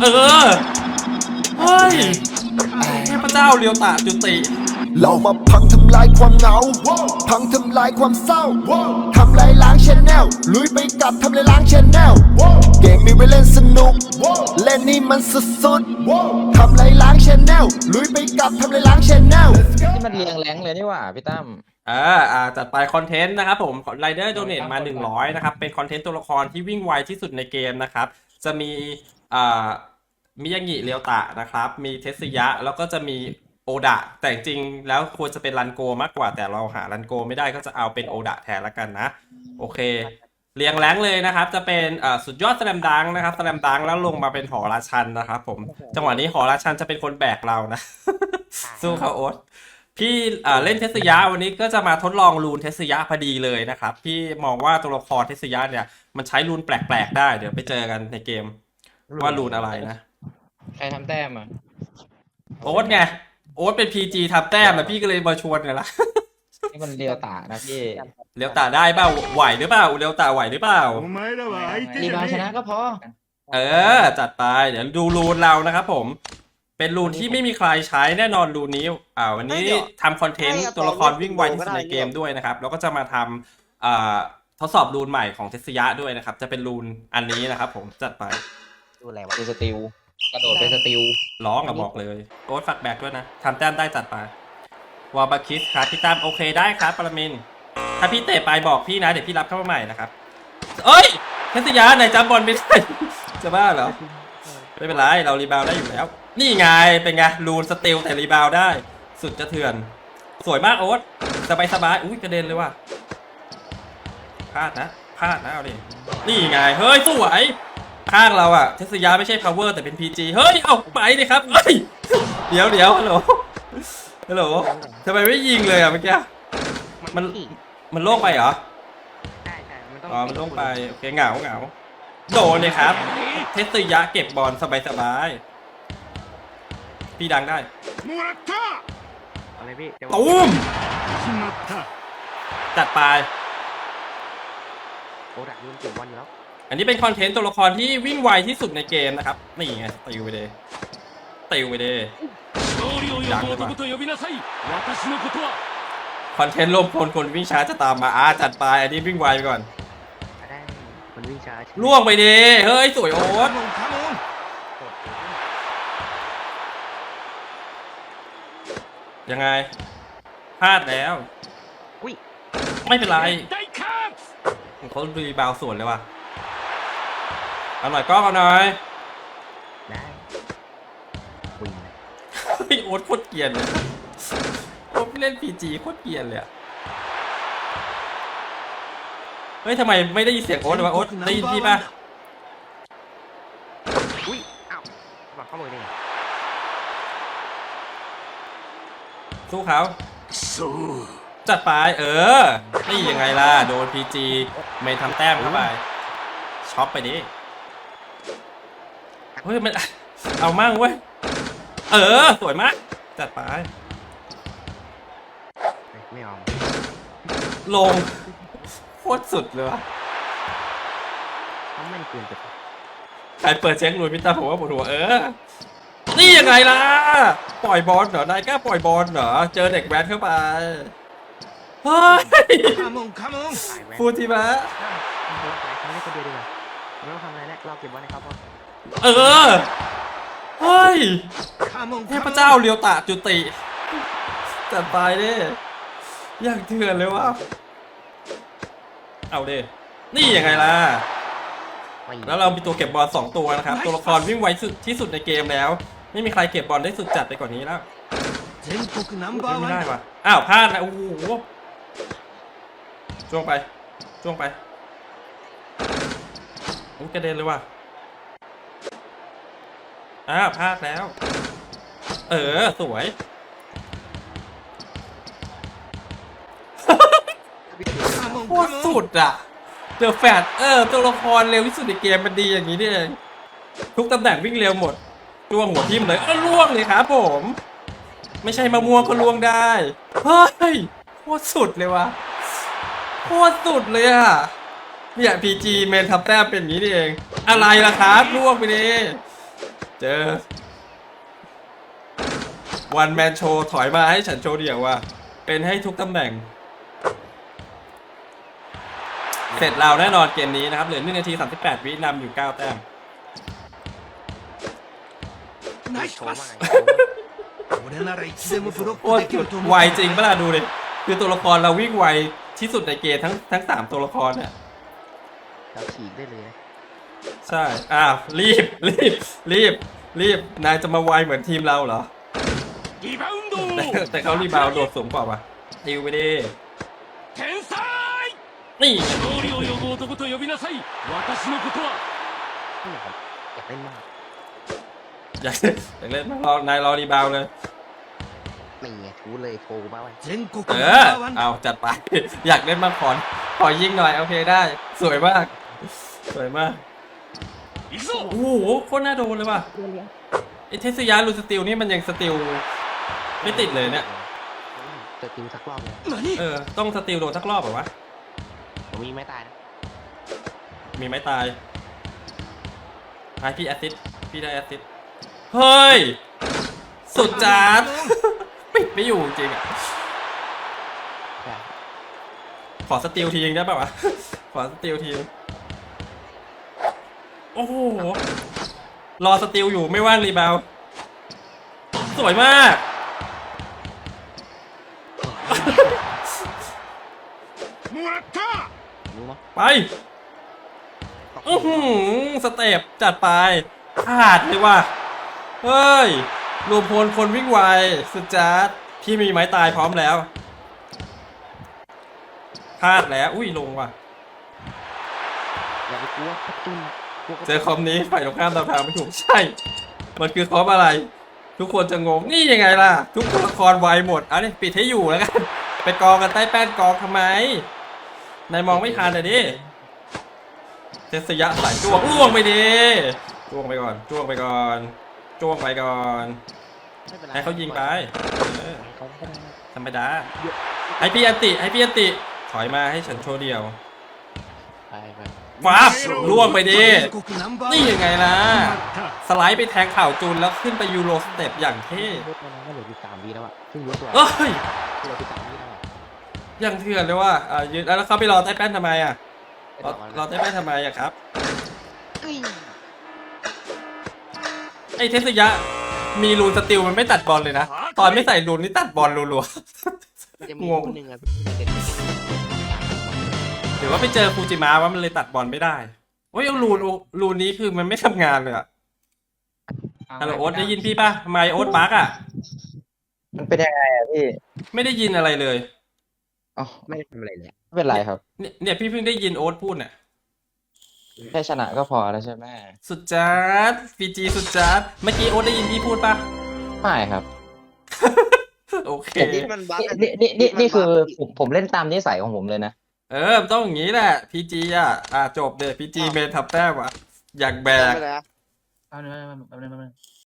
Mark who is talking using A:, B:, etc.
A: เออ เฮ้ยเทพเจ้าเลียวตะจุติ
B: เรามาพังทำลายความเหงา พังทำลายความเศร้า ทำลายล้างชแนลลุยไปกับทำลายล้างชแนลเกมมีไว้เล่นสนุก เล่นนี่มันสุดๆทำลายล้างชแนลลุยไปกับทำลายล้างชแนล
C: นี่มันเรียงแรงเลยนี่หว่าพี่ตั้ม
A: อ่าอ่าจัดไปคอนเทนต์นะครับผมไรเดอร์โดเนทมา 100 นะครับ เป็นคอนเทนต์ตัวละครที่วิ่งไวที่สุดในเกมนะครับ จะมีอ่า มิยางิเรียวตะนะครับ มีเทสยะแล้วก็จะมีโอดะ แต่จริงๆแล้วควรจะเป็นรันโกมากกว่าแต่เราหารันโกไม่ได้ก็จะเอาเป็นโอดะแทนละกันนะ โอเค เรียงแรงเลยนะครับ จะเป็นอ่าสุดยอดสแลมดังนะครับสแลมดังแล้วลงมาเป็นหอราชันนะครับผมจังหวะนี้หอราชันจะเป็นคนแบกเรานะ สู้เขาโอ๊ตพี่อ่าเล่นเทสยะวันนี้ก็จะมาทดลองรูนเทสยะพอดีเลยนะครับ พี่มองว่าตัวละครเทสยะเนี่ย มันใช้รูนแปลกๆได้ เดี๋ยวไปเจอกันในเกมว่ารูนอะไรนะ
C: ใครทำแต้มอ่ะ
A: โอ๊ตไง โอ๊ตเป็น PG ทับแต้มอะพี่ก็เลยมาชวนกันละ
C: นี่มันเรียวตานะพี่
A: เลี้ยวตาได้เปล่าไหวหรือเปล่าเลี้ยวตาไหวหรือเปล่า
D: お前らは相手
C: รี
D: じ
C: บาว
D: ゃ
C: ช
D: ね
C: นะก็พอ
A: เออ จัดไป เดี๋ยวดูรูนเรานะครับผม เป็นรูนที่ไม่มีใครใช้แน่นอนรูนนี้ อ่า วันนี้ทำคอนเทนต์ตัวละครวิ่งไวที่สุดในเกมด้วยนะครับ แล้วก็จะมาทำอ่าทดสอบรูนใหม่ของเทสยะด้วยนะครับ จะเป็นรูนอันนี้นะครับผมจัดไป
E: ดูอะไรวะ
C: ดูสติล กระโดดไปสติล
A: ร้องอะบอกเลยโอ๊ตฝักแบกด้วยนะทำแต้มได้จัดไปวอลบาคิสครับพี่ตามโอเคได้ครับปรมินทร์ถ้าพี่เตะไปบอกพี่นะเดี๋ยวพี่รับเข้ามาใหม่นะครับเอ้ยเทสยาไหนจำบอลไม่ได้จะบ้าเหรอไม่เป็นไรเรารีบาวด์ได้อยู่แล้ว นี่ไงเป็นไงรูนสติลแต่รีบาวด์ได้ สุดจะเถื่อน สวยมากโอ๊ตสบายสบายๆอุ้ยกระเด็นเลยว่ะพลาดนะพลาดนะเอาดินี่ไงเฮ้ยสวย ข้างเราอะเทสยาไม่ใช่ power แต่เป็น PG เฮ้ย เอาไปเลยครับเฮ้ยเดี๋ยวเดี๋ยวฮัลโหลฮัลโหลทำไมไม่ยิงเลยอะเมื่อกี้มันมันโล่งไปเหรอ
E: ใช่ใช่มันต้อง
A: อ๋อมันล่งไปโอเคเหงาเหงาโดนเลยครับ เทสยะเก็บบอลสบายสบายพี่ดังได้
E: อะไรพี่
A: ตูมจัดไป
E: โอ้ดักยืนเก็บบอลอยู่แล้ว
A: อันนี้เป็นคอนเทนต์ตัวละครที่วิ่งไวที่สุดในเกมนะครับ นี่ไงติวไปเลยติวไปเลย
D: ดัง
A: คอนเทนต์รวมพลคนวิ่งช้าจะตามมาอาจัดไปอันนี้วิ่งไวไปก่อนล่วงไปดิเฮ้ยสวยโอ๊ตยังไงพลาดแล้วไม่เป็นไรเขาดูบาวส่วนเลยว่ะ เอาหน่อยกล้องเอาหน่อย
E: ได้วิ่งเลย
A: เฮ้ยโอ๊ตโคตรเกรียนเลยโอ๊ตเล่นพีจีโคตรเกรียนเลยอะเฮ้ยทำไมไม่ได้ยินเสียงโอ๊ตเลยวะโอ๊ตได้ยินพี่ป่ะ
E: อุ้ยอ้าวบอกเข้ามือได้ไง
A: สู้เขา
D: そう
A: จัดไปเออ นี่ยังไงล่ะ โดนพีจีไม่ทำแต้มเข้าไปช็อปไปดิ เฮ้ยมันเอามั่งเว้ย เออ สวยมาก จัดไป
E: ไม่เอา
A: ลง โคตรสุดเลยวะ
E: ไม่เกินจะ
A: ใครเปิดแจ็คหลุยพิตาผมว่าปวดหัวเออ นี่ยังไงล่ะ ปล่อยบอลเหรอ นายกล้าปล่อยบอลเหรอ เจอเด็กแว้นเข้าไป เฮ้ย
D: ขามง
E: ขามง
A: ฟูจิมะ
E: เราทำอะไรแล้เราเก็บไว้นะครับพ่อ
A: เออ เฮ้ยเทพเจ้าเรียวตะจุติ จัดไปดิอยากเถื่อนเลยวะเอาเด้นี่ยังไงล่ะ แล้วเรามีตัวเก็บบอลสองตัวนะครับ ตัวละครวิ่งไวสุดที่สุดในเกมแล้ว ไม่มีใครเก็บบอลได้สุดจัดไปกว่านี้แล้วไม่ได้ว่ะอ้าวพลาดนะโอ้โหจ้วงไปจ้วงไปโอ้กระเด็นเลยว่ะ อ้าวพลาดแล้ว เออ สวย โคตรสุดอะเจอแฟดเออ ตัวละครเร็วที่สุดในเกมมันดีอย่างนี้นี่เองทุกตำแหน่งวิ่งเร็วหมดจ้วงหัวทิ่มเลยเออล่วงเลยครับผม ไม่ใช่มะม่วงก็ล่วงได้ เฮ้ย โคตรสุดเลยวะโคตรสุดเลยอะเนี่ยพีจีเมนทับแต้มเป็นอย่างนี้นี่เอง อะไรล่ะครับล่วงไปเลย เจอวันแมนโชว์ถอยมาให้ฉันโชว์เดี่ยวว่า เป็นให้ทุกตำแหน่ง เสร็จเราแน่นอนเกมนี้นะครับ เหลือ1นาที 38 วินำอยู่ 9 แต้ม
E: โชว์มาก
F: 俺ならいつでもブロッ
A: โค
F: ク
A: ต
F: できると
A: ร
F: 思
A: ไว
F: う
A: จริงปะล่ะดูเลยคือตัวละครเราวิ่งไวที่สุดในเกมทั้งทั้งสามตัวละครเนี่ย
E: เราฉีกได้เลยนะ
A: ใช่ อ้าว รีบ รีบ รีบ รีบ นายจะมาไวเหมือนทีมเราเหรอ
D: リバウンド
A: แต่แต่เขารีบาวด์โดดสูงกว่าว่ะติวไปดิ
D: 天才
A: นี่
D: 勝利を呼ぶ男と呼びなさい私のことは
E: ไม่อยากอยากเล่นมาก
A: อยากอยากเล่นมารอนายรอรีบาวด์เลย
E: นี่ไงทูเลยโชว์มาไว้
F: 全国
A: เอ
F: ナン
A: อ
F: バーワン
A: เอาจัดไป อยากเล่นมากขอนขอยิงหน่อย โอเคได้ สวยมาก สวยมาก
D: 行くぞ
A: โอ้โหโคตรน่าโดนเลยว่ะไอเทสยาลูสติลนี่มันยังสติลไม่ติดเลยเนี่ย
E: จะติวสักรอบเลย
F: 何
A: เออต้องสติลโดนสักรอบเหรอวะ
E: ผมมีไม่ตายนะ
A: มีไม้ตายไอพี่แอสซิดพี่ได้แอสซิดเฮ้ย สุดจัดปิดไม่อยู่จริงอะ
E: ใช่
A: ขอสติลทีนึงได้ป่าวะ ขอสติลทีนึง โอ้โห รอสติลอยู่ไม่ว่างรีบาวสวยมาก ไปอือหือสเตปจัดไปขาดเลยว่ะ เฮ้ย รวมพลคนวิ่งไว สุดจัดที่มีไม้ตายพร้อมแล้วพลาดแล้ว อุ้ยลงว่ะ
E: อย่าไปกลัวประตู
A: เจอคอมนี้ฝ่ายตรงข้ามเดาทางไม่ถูกใช่ มันคือคอมอะไร ทุกคนจะงงนี่ยังไงล่ะ ทุกตัวละครไวหมดอันนี้ปิดให้อยู่แล้วกันไปกองกันใต้แป้นกองทำไมนายมองไม่ทันเลยดิเทสยะสายจ้วงล่วงไปดิจ้วงไปก่อนจ้วงไปก่อนจ้วงไปก่อน
E: ไม่เป็นไร
A: ให้เขายิงไปเออ
E: ให้เขาก็ได้
A: ธรรมดาให้พี่อันติให้พี่อันติถอยมาให้ฉันโชว์เดียว
E: ไปไป
A: ว้าล่วงไปดิ นี่ยังไงล่ะ สไลด์ไปแทงข่าวจูนแล้วขึ้นไปยูโรสเต็ปอย่างเท่
E: เยั
A: ยังเถื่อนเลยว่าอ่ายืนแล้วเขาไปรอไต้แป้นทำไมอะ รอไต้แป้นทำไมอะครับไอ้เทสยะ มีรูนสติลมันไม่ตัดบอลเลยนะ ตอนไม่ใส่รูนนี่ตัดบอลรัว
E: ๆ
A: งง
E: อะ
A: รือว่าไปเจอฟูจิมะว่ามันเลยตัดบอลไม่ได้โอ้ยเอารูนรูนนี้คือมันไม่ทำงานเลยอะฮัลโหลโอ๊ตได้ยินพี่ป่ะไมโอ๊ตบักอะ
C: มันเป็นยังไงอะพี่
A: ไม่ได้ยินอะไรเลย
C: อ๋อ
E: ไม่ได้ทำอะไรเลยอะ
C: ไม่เป็นไรครับ
A: เนี่ยเนี่ยพี่เพิ่งได้ยินโอ๊ตพูดเนี่ย
C: แค่ชนะก็พอแล้วใช่ไหม
A: สุดจัดพีจีสุดจัดเมื่อกี้โอ๊ตได้ยินพี่พูดป่ะ
C: ไม่ครับ
A: โอเค
E: นี่มันบั๊ก
C: นี่นี่นี่นี่คือผมผมเล่นตามนิสัยของผมเลยนะ
A: เออมันต้องอย่างนี้แหละพีจีอะอะจบเดยพีจีเมนทับแต้มอะอยากแบก
E: ไม่ได้อะ
C: เอาเนื้อ